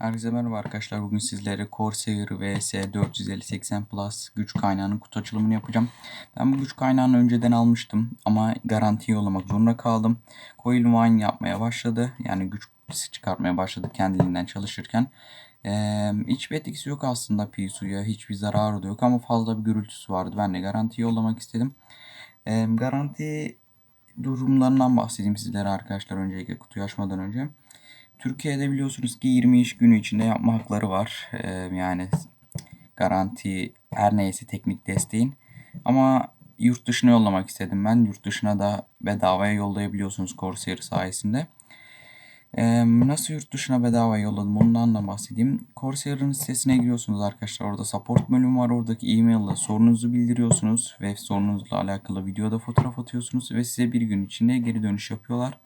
Herkese merhaba arkadaşlar. Bugün sizlere Corsair vs 450-80 Plus güç kaynağının kutu açılımını yapacağım. Ben bu güç kaynağını önceden almıştım ama garantiye yollamak zorunda kaldım. Coil Wine yapmaya başladı. Yani güç çıkartmaya başladı kendiliğinden çalışırken. Ee, hiçbir etkisi yok aslında Pisu'ya. Hiçbir zararı da yok ama fazla bir gürültüsü vardı. Ben de garantiye yollamak istedim. Ee, garanti durumlarından bahsedeyim sizlere arkadaşlar öncelikle kutuyu açmadan önce. Türkiye'de biliyorsunuz ki 20 iş günü içinde yapma hakları var. Ee, yani garanti her neyse teknik desteğin. Ama yurt dışına yollamak istedim ben. Yurt dışına da bedavaya yollayabiliyorsunuz Corsair sayesinde. Ee, nasıl yurt dışına bedava yolladım ondan da bahsedeyim. Corsair'ın sitesine giriyorsunuz arkadaşlar. Orada support bölümü var. Oradaki e-mail ile sorununuzu bildiriyorsunuz. Ve sorunuzla alakalı videoda fotoğraf atıyorsunuz. Ve size bir gün içinde geri dönüş yapıyorlar.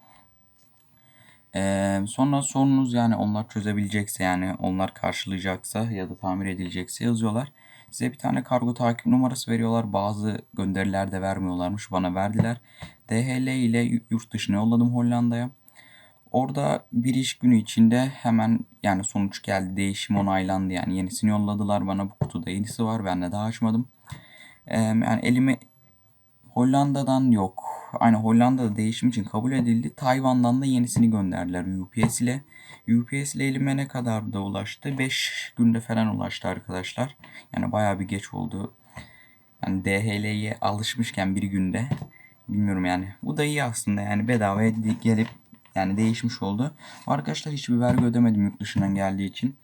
Ee, sonra sorunuz yani onlar çözebilecekse yani onlar karşılayacaksa ya da tamir edilecekse yazıyorlar. Size bir tane kargo takip numarası veriyorlar. Bazı gönderiler de vermiyorlarmış. Bana verdiler. DHL ile yurt dışına yolladım Hollanda'ya. Orada bir iş günü içinde hemen yani sonuç geldi. Değişim onaylandı yani yenisini yolladılar bana. Bu kutuda yenisi var. Ben de daha açmadım. Ee, yani elime Hollanda'dan yok. Aynı Hollanda'da değişim için kabul edildi. Tayvan'dan da yenisini gönderdiler UPS ile. UPS ile elime ne kadar da ulaştı? 5 günde falan ulaştı arkadaşlar. Yani bayağı bir geç oldu. Yani DHL'ye alışmışken bir günde. Bilmiyorum yani. Bu da iyi aslında yani bedavaya gelip yani değişmiş oldu. Arkadaşlar hiçbir vergi ödemedim yurt dışından geldiği için.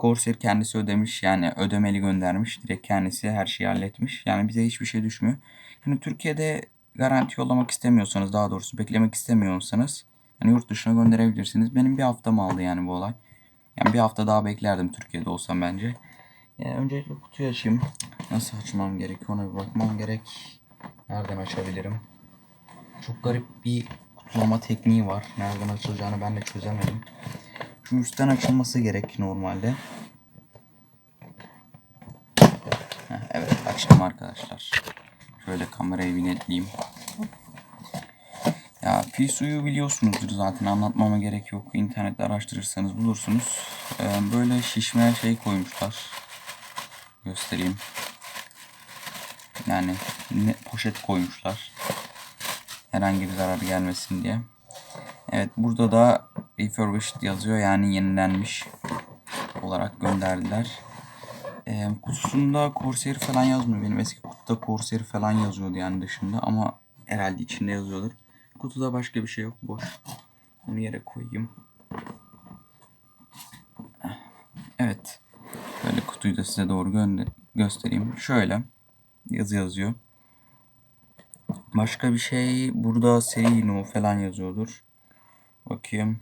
Corsair kendisi ödemiş yani ödemeli göndermiş. Direkt kendisi her şeyi halletmiş. Yani bize hiçbir şey düşmüyor. Şimdi Türkiye'de garanti yollamak istemiyorsanız daha doğrusu beklemek istemiyorsanız yani yurt dışına gönderebilirsiniz. Benim bir haftam aldı yani bu olay. Yani bir hafta daha beklerdim Türkiye'de olsam bence. Yani öncelikle kutuyu açayım. Nasıl açmam gerek ona bir bakmam gerek. Nereden açabilirim? Çok garip bir kutulama tekniği var. Nereden açılacağını ben de çözemedim. Şu üstten açılması gerek normalde. Heh, evet açtım arkadaşlar. Şöyle kamerayı bir netleyeyim. Ya Pisu'yu biliyorsunuzdur zaten anlatmama gerek yok. İnternette araştırırsanız bulursunuz. Ee, böyle şişme şey koymuşlar. Göstereyim. Yani ne, poşet koymuşlar. Herhangi bir zarar gelmesin diye. Evet burada da refurbished yazıyor yani yenilenmiş olarak gönderdiler. E, kutusunda Corsair falan yazmıyor. Benim eski kutuda Corsair falan yazıyordu yani dışında ama herhalde içinde yazıyordur. Kutuda başka bir şey yok. Boş. Onu yere koyayım. Evet. Böyle kutuyu da size doğru gönder göstereyim. Şöyle yazı yazıyor. Başka bir şey burada seri no falan yazıyordur. Bakayım.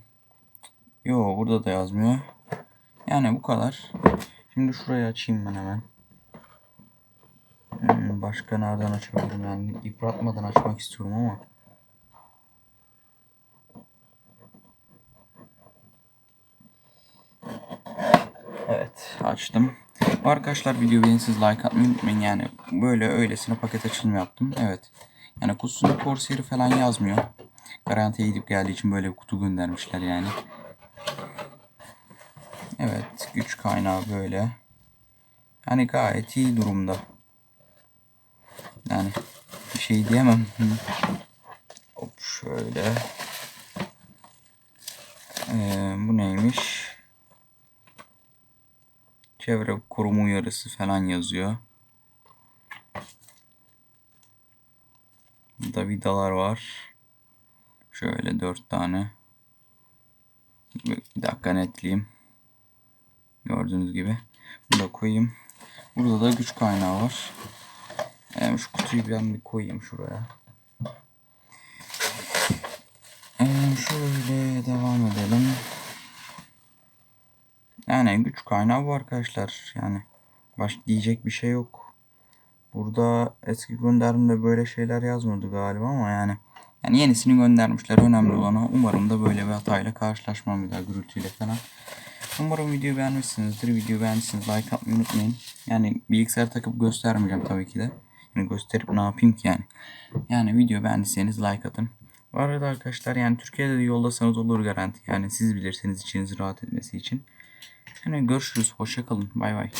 Yo burada da yazmıyor. Yani bu kadar. Şimdi şurayı açayım ben hemen. Hmm, başka nereden açabilirim yani yıpratmadan açmak istiyorum ama. Evet açtım. Arkadaşlar video beğensiz like atmayı unutmayın yani böyle öylesine paket açılımı yaptım. Evet. Yani kutusunda Corsair falan yazmıyor. Garantiye gidip geldiği için böyle bir kutu göndermişler yani. Evet güç kaynağı böyle. Yani gayet iyi durumda. Yani bir şey diyemem. Hop şöyle. Ee, bu neymiş? Çevre koruma uyarısı falan yazıyor. Burada vidalar var. Şöyle dört tane. Bir dakika netleyeyim. Gördüğünüz gibi. Bunu da koyayım. Burada da güç kaynağı var. Yani şu kutuyu ben bir koyayım şuraya. Ee, şöyle devam edelim. Yani güç kaynağı bu arkadaşlar. Yani baş diyecek bir şey yok. Burada eski gönderimde böyle şeyler yazmadı galiba ama yani yani yenisini göndermişler. Önemli olan umarım da böyle bir hatayla karşılaşmam bir daha gürültüyle falan. Umarım videoyu beğenmişsinizdir. Videoyu beğendiyseniz like atmayı unutmayın. Yani bilgisayar takıp göstermeyeceğim tabii ki de. Yani gösterip ne yapayım ki yani. Yani video beğendiyseniz like atın. Bu arada arkadaşlar yani Türkiye'de de yollasanız olur garanti. Yani siz bilirsiniz içiniz rahat etmesi için. Yani görüşürüz. Hoşça kalın. Bay bay.